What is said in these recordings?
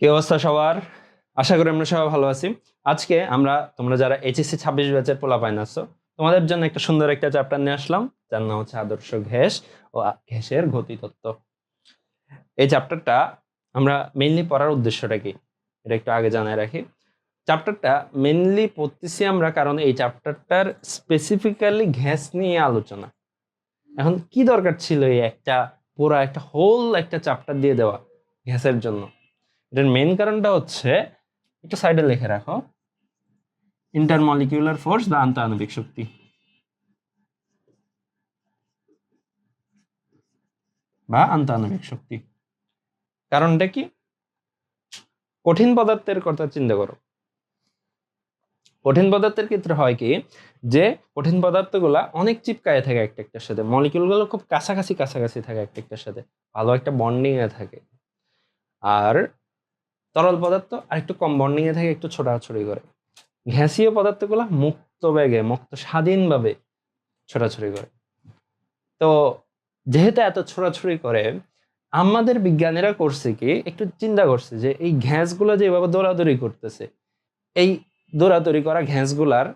কি অবস্থা সবার? আশা করি আমরা সবাই ভালো আছি। আজকে আমরা, তোমরা যারা এইচএসসি ছাব্বিশ ব্যাচের পোলা পাইন আসছো তোমাদের জন্য একটা সুন্দর একটা চ্যাপ্টার নিয়ে আসলাম, যার নাম হচ্ছে আদর্শ ঘেস ও আ- গতি তত্ত্ব এই চ্যাপ্টারটা আমরা মেইনলি পড়ার উদ্দেশ্যটা কি? এটা একটু আগে জানায় রাখি। চ্যাপ্টারটা মেইনলি পড়তেছি আমরা কারণ এই চ্যাপ্টারটার স্পেসিফিক্যালি ঘ্যাস নিয়ে আলোচনা। এখন কি দরকার ছিল এই একটা পুরো একটা হোল একটা চ্যাপ্টার দিয়ে দেওয়া ঘ্যাসের জন্য? এটার মেন কারণটা হচ্ছে, একটু সাইডে লিখে রাখো। ইন্টারমলিকিউলার ফোর্স বা আন্তঃআণবিক শক্তি। বা আন্তঃআণবিক শক্তি। কারণটা কি? কঠিন পদার্থের কথা চিন্তা করো। কঠিন পদার্থের ক্ষেত্রে হয় কি? যে কঠিন পদার্থগুলা অনেক চিপকায় থাকে একটা একটার সাথে। মলিকিউলগুলো খুব কাছাকাছি কাছাকাছি থাকে একটা একটার সাথে। ভালো একটা বন্ডিং এ থাকে। আর তরল পদার্থ আর একটু কম বন্ডিং এ থাকে, একটু ছোটাছড়ি করে। গ্যাসীয় পদার্থগুলো মুক্ত বেগে, মুক্ত স্বাধীনভাবে ছোটাছড়ি করে। তো যেহেতু এত ছোড়াছড়ি করে, আমাদের বিজ্ঞানীরা করছে কি, একটু চিন্তা করছে যে এই ঘ্যাসগুলো যেভাবে দৌড়াদৌড়ি করতেছে, এই দৌড়াদৌড়ি করা ঘ্যাসগুলার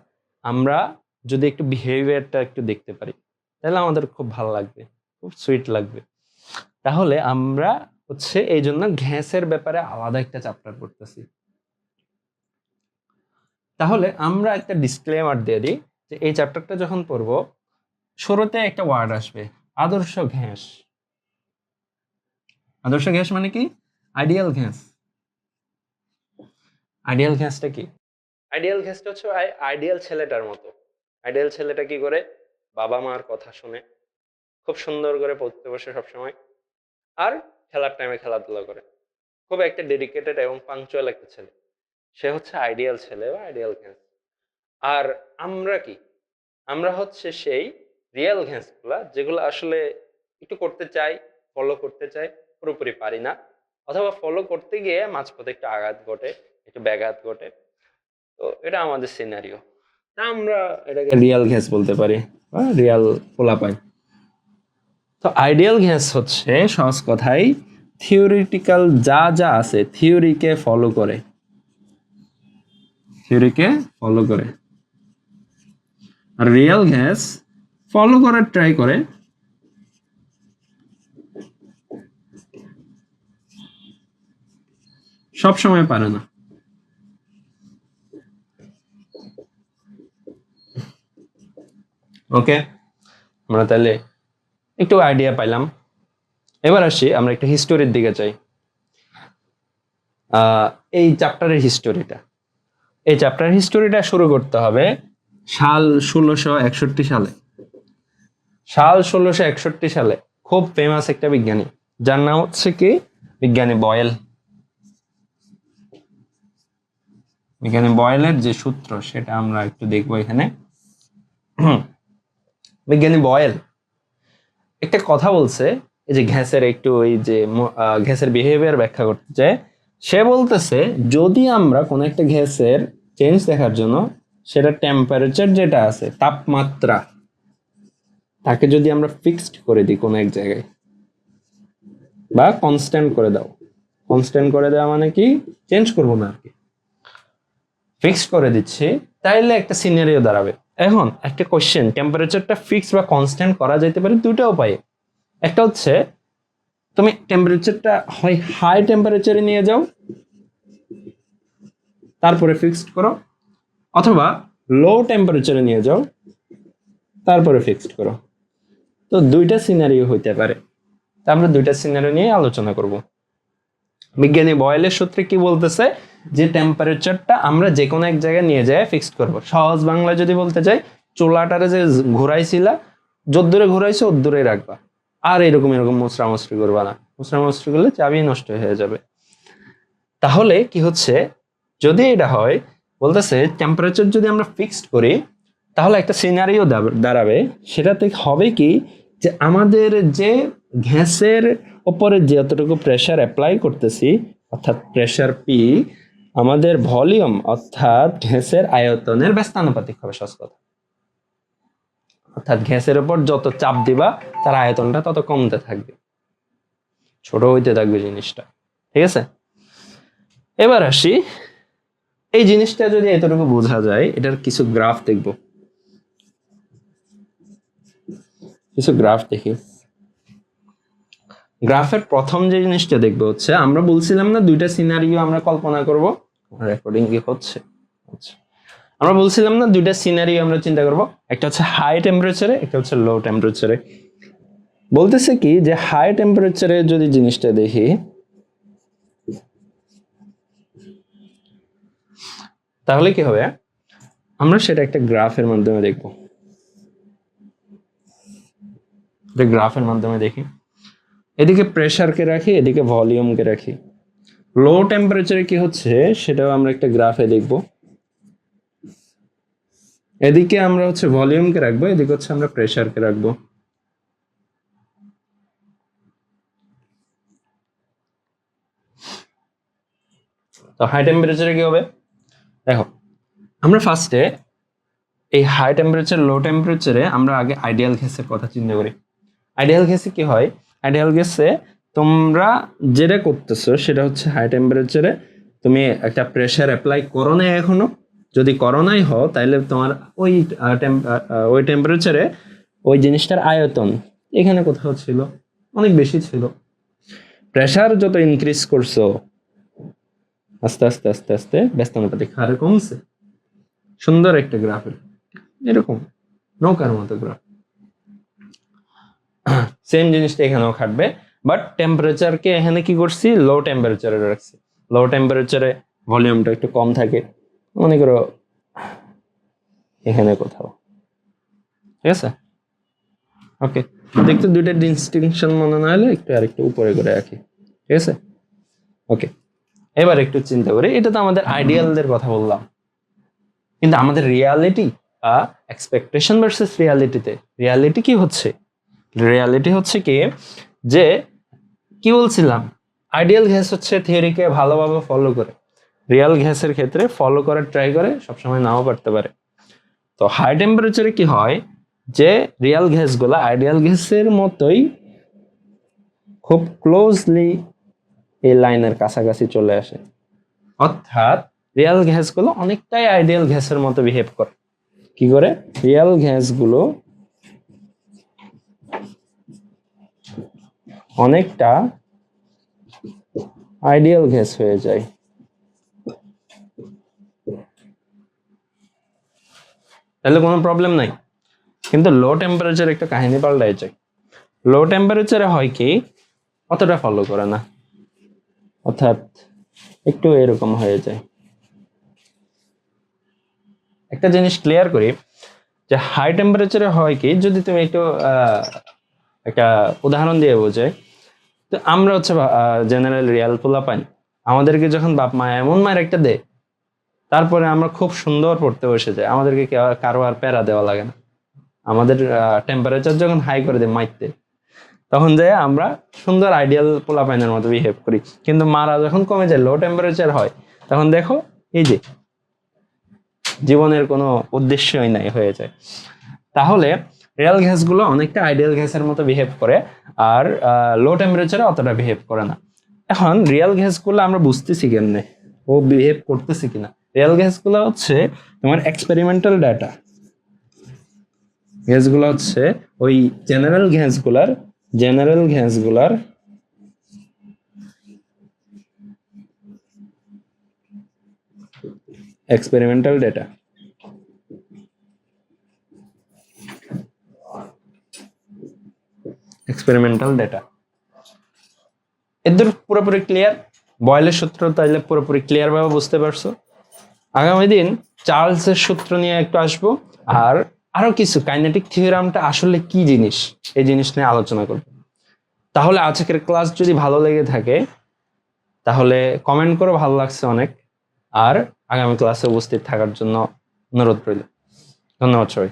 আমরা যদি একটু বিহেভিয়ারটা একটু দেখতে পারি, তাহলে আমাদের খুব ভালো লাগবে, খুব সুইট লাগবে। তাহলে আমরা হচ্ছে এই জন্য ঘ্যাসের ব্যাপারে আলাদা একটা চ্যাপ্টার পড়তেছি। তাহলে আমরা একটা ডিসক্লেমার দিয়ে দিই যে এই চ্যাপ্টারটা যখন পড়ব, শুরুতে একটা ওয়ার্ড আসবে, আদর্শ ঘ্যাস আদর্শ ঘ্যাস মানে কি? আইডিয়াল ঘ্যাস আইডিয়াল ঘ্যাসটা কি? আইডিয়াল ঘ্যাসটা হচ্ছে আইডিয়াল ছেলেটার মতো। আইডিয়াল ছেলেটা কি করে? বাবা মার কথা শুনে। খুব সুন্দর করে পড়তে বসে সবসময়। আর খেলার টাইমে খেলাধুলা করে। খুব একটা ডেডিকেটেড এবং পাংচুয়াল একটা ছেলে। সে হচ্ছে আইডিয়াল ছেলে বা আইডিয়াল ঘ্যাস আর আমরা কি? আমরা হচ্ছে সেই রিয়েল ঘ্যাসগুলা যেগুলো আসলে একটু করতে চাই ফলো করতে চাই, পুরোপুরি পারি না। অথবা ফলো করতে গিয়ে মাঝপথে একটু আঘাত ঘটে, একটু ব্যাঘাত ঘটে। তো এটা আমাদের সিনারিও তা আমরা এটাকে রিয়াল ঘ্যাস বলতে পারি বা রিয়াল পোলাপাই। তো আইডিয়াল গ্যাস হচ্ছে সহজ কথাই থিওরিটিক্যাল যা যা আছে থিওরিকে ফলো করে। থিওরিকে ফলো করে। আর রিয়েল গ্যাস ফলো করার ট্রাই করে। সব সময় পারে না। ওকে আমরা তাহলে একটু আইডিয়া পাইলাম। এবার আসি, আমরা একটা হিস্টোরির দিকে চাই এই চ্যাপ্টারের হিস্টোরিটা এই চ্যাপ্টার হিস্টোরিটা শুরু করতে হবে সাল ষোলোশো একষট্টি সালে। সাল ষোলোশো একষট্টি সালে খুব ফেমাস একটা বিজ্ঞানী, যার নাম হচ্ছে কি? বিজ্ঞানী বয়েল। বিজ্ঞানী বয়েলের যে সূত্র, সেটা আমরা একটু দেখব এখানে। বিজ্ঞানী বয়েল একটা কথা বলছে, এই যে ঘ্যাসের একটু ওই যে ঘ্যাসের বিহেভিয়ার ব্যাখ্যা করতে চায়, সে বলতেছে, যদি আমরা কোনো একটা গ্যাসের চেঞ্জ দেখার জন্য সেটা টেম্পারেচার যেটা আছে, তাপমাত্রা, তাকে যদি আমরা ফিক্সড করে দিই কোনো এক জায়গায়, বা কনস্ট্যান্ট করে দাও কনস্ট্যান্ট করে দেওয়া মানে কি? চেঞ্জ করব না আর কি ফিক্সড করে দিচ্ছি, তাইলে একটা সিনারিও দাঁড়াবে। এখন একটা কোশ্চেন টেম্পারেচারটা ফিক্স বা কনস্ট্যান্ট করা যেতে পারে দুটো উপায়ে। একটা হচ্ছে, তুমি টেম্পারেচারটা হয় হাই টেম্পারেচারে নিয়ে যাও, তারপরে ফিক্সড করো, অথবা লো টেম্পারেচারে নিয়ে যাও, তারপরে ফিক্সড করো। তো দুইটা সিনারিও হইতে পারে। তা আমরা দুইটা সিনারিও নিয়ে আলোচনা করব। বিজ্ঞানী বয়েলের সূত্রে কি বলতেছে? যে টেম্পারেচারটা আমরা যে কোনো এক জায়গায় নিয়ে যায় ফিক্সড করব। সহজ বাংলা যদি বলতে চাই, চোলাটারে যে ঘুরাইছিলা, যদ্দূরে ঘুরাইছো ওদ্দূরে রাখবা। আর এরকম এরকম মুসরা মুসরি করবা না। মুসরা মুসরি করলে চাবি নষ্ট হয়ে যাবে। তাহলে কি হচ্ছে, যদি এটা হয়, বলতেছে টেম্পারেচার যদি আমরা ফিক্সড করি, তাহলে একটা সিনারিও দাঁড়াবে। সেটাতে হবে কি, যে আমাদের যে গ্যাসের ওপরে যতটুকু প্রেশার অ্যাপ্লাই করতেছি, অর্থাৎ প্রেশার পি আমাদের ভলিউম অর্থাৎ গ্যাসের আয়তনের ব্যস্তানুপাতিক হবে, সহজ কথা। অর্থাৎ গ্যাসের উপর যত চাপ দিবা, তার আয়তনটা তত কমতে থাকবে। ছোট হইতে থাকবে জিনিসটা, ঠিক আছে? এবার আসি। এই জিনিসটা যদি এতটুকু বোঝা যায়, এটার কিছু গ্রাফ দেখব। কিছু গ্রাফ দেখি। গ্রাফের প্রথম যে জিনিসটা দেখব হচ্ছে, আমরা বলছিলাম না দুইটা সিনারিও আমরা কল্পনা করব? রেকর্ডিং কি হচ্ছে? আচ্ছা। আমরা বলছিলাম না, দুইটা সিনারি আমরা চিন্তা করব। একটা হচ্ছে হাই টেম্পারেচারে একটা হচ্ছে লো টেম্পারেচারে বলতেছে কি যে হাই টেম্পারেচারে যদি জিনিসটা দেখি, তাহলে কি হবে? আমরা সেটা একটা গ্রাফের মাধ্যমে দেখব। গ্রাফের মাধ্যমে দেখি। এদিকে প্রেসারকে রাখি, এদিকে ভলিউমকে রাখি। লো টেম্পারেচারে কি হচ্ছে সেটাও আমরা একটা গ্রাফে দেখব। এদিকে আমরা হচ্ছে ভলিউমকে রাখব, এদিকে হচ্ছে আমরা প্রেসারকে রাখব। তো হাই টেম্পারেচারে কি হবে? দেখো, আমরা ফার্স্টে এই হাই টেম্পারেচার লো টেম্পারেচারে আমরা আগে আইডিয়াল গ্যাসের কথা চিন্তা করি। আইডিয়াল গ্যাসে কি হয়? আইডিয়াল গ্যাসে তোমরা যেটা করতেছো, সেটা হচ্ছে হাই টেম্পারেচারে তুমি একটা প্রেশার অ্যাপ্লাই করো না এখনও। যদি করো নাই হও তাহলে তোমার ওই ওই টেম্পারেচারে ওই জিনিসটার আয়তন এখানে কোথাও ছিল, অনেক বেশি ছিল। প্রেশার যত ইনক্রিজ করছ, আস্তে আস্তে আস্তে আস্তে ব্যস্তানুপাতিক হারে কমছে। সুন্দর একটা গ্রাফের এরকম, নৌকার মতো গ্রাফ সেম জিনিসটা এখানেও খাটবে। বাট টেম্পারেচারকে এখানে কি করছি? লো টেম্পারেচারে রাখছি। লো টেম্পারেচারে ভলিউমটা একটু কম থাকে। মনে করো, এখানে কোথাও। ঠিক আছে? ওকে দেখতে দুইটা ডিস্টিংশন মনে না হলে একটু আরেকটু উপরে করে রাখি। ঠিক আছে? ওকে এবার একটু চিন্তা করি। এটা তো আমাদের আইডিয়ালদের কথা বললাম। কিন্তু আমাদের রিয়ালিটি বা এক্সপেকটেশন ভার্সেস রিয়ালিটিতে রিয়ালিটি কি হচ্ছে? রিয়ালিটি হচ্ছে কি যে কি বলছিলাম? আইডিয়াল গ্যাস হচ্ছে থিওরিকে ভালোভাবে ফলো করে। রিয়াল গ্যাসের ক্ষেত্রে ফলো করার ট্রাই করে সবসময় নাও পারতে পারে। তো হাই টেম্পারেচারে কি হয়? যে রিয়াল গ্যাসগুলো আইডিয়াল গ্যাসের মতোই খুব ক্লোজলি এই লাইনের কাছাকাছি চলে আসে। অর্থাৎ রিয়াল গ্যাসগুলো অনেকটাই আইডিয়াল গ্যাসের মতো বিহেভ করে। কি করে? রিয়াল গ্যাসগুলো অনেকটা আইডিয়াল গ্যাস হয়ে যায়। তাহলে কোনো প্রবলেম নাই। কিন্তু লো টেম্পারেচার একটা কাহিনী পাল্টায় যায়। লো টেম্পারেচারে হয় কি, অতটা ফলো করে না। অর্থাৎ একটু এরকম হয়ে যায়। একটা জিনিস ক্লিয়ার করি, যে হাই টেম্পারেচারে হয় কি, যদি তুমি একটু একটা উদাহরণ দিয়ে বোঝাই তো আমরা হচ্ছে জেনারেল রিয়াল পোলা পাই। আমাদেরকে যখন বাপ মা এমন মায়ের একটা দেয়, তারপরে আমরা খুব সুন্দর পড়তে বসে যাই। আমাদেরকে কারও আর প্যারা দেওয়া লাগে না। আমাদের টেম্পারেচার যখন হাই করে দেয় মাইতে, তখন যে আমরা সুন্দর আইডিয়াল পোলাপাইনের মতো বিহেভ করি। কিন্তু মারা যখন কমে যায় লো টেম্পারেচার হয়, তখন দেখো, এই যে, জীবনের কোনো উদ্দেশ্যই নাই হয়ে যায়। তাহলে রিয়াল গ্যাসগুলো অনেকটা আইডিয়াল গ্যাসের মতো বিহেভ করে, আর লো টেম্পারেচারে অতটা বিহেভ করে না। এখন রিয়াল গ্যাসগুলো আমরা বুঝতেছি কেমনে? ও বিহেভ করতেছে কিনা? রিয়াল গ্যাসগুলো হচ্ছে তোমার এক্সপেরিমেন্টাল ডাটা গ্যাসগুলো হচ্ছে ওই জেনারেল গ্যাসগুলার জেনারেল গ্যাসগুলার এক্সপেরিমেন্টাল ডেটা এক্সপেরিমেন্টাল ডেটা এদের পুরোপুরি ক্লিয়ার বয়েলের সূত্র তাইলে পুরোপুরি ক্লিয়ার ভাবে বুঝতে পারছ? আগামী দিন চার্লসের সূত্র নিয়ে একটু আসব, আর আরও কিছু কাইনেটিক থিওরামটা আসলে কি জিনিস? এই জিনিস নিয়ে আলোচনা করব। তাহলে আজকের ক্লাস যদি ভালো লেগে থাকে, তাহলে কমেন্ট করো, ভালো লাগছে অনেক। আর আগামী ক্লাসে উপস্থিত থাকার জন্য অনুরোধ রইল। ধন্যবাদ সবাই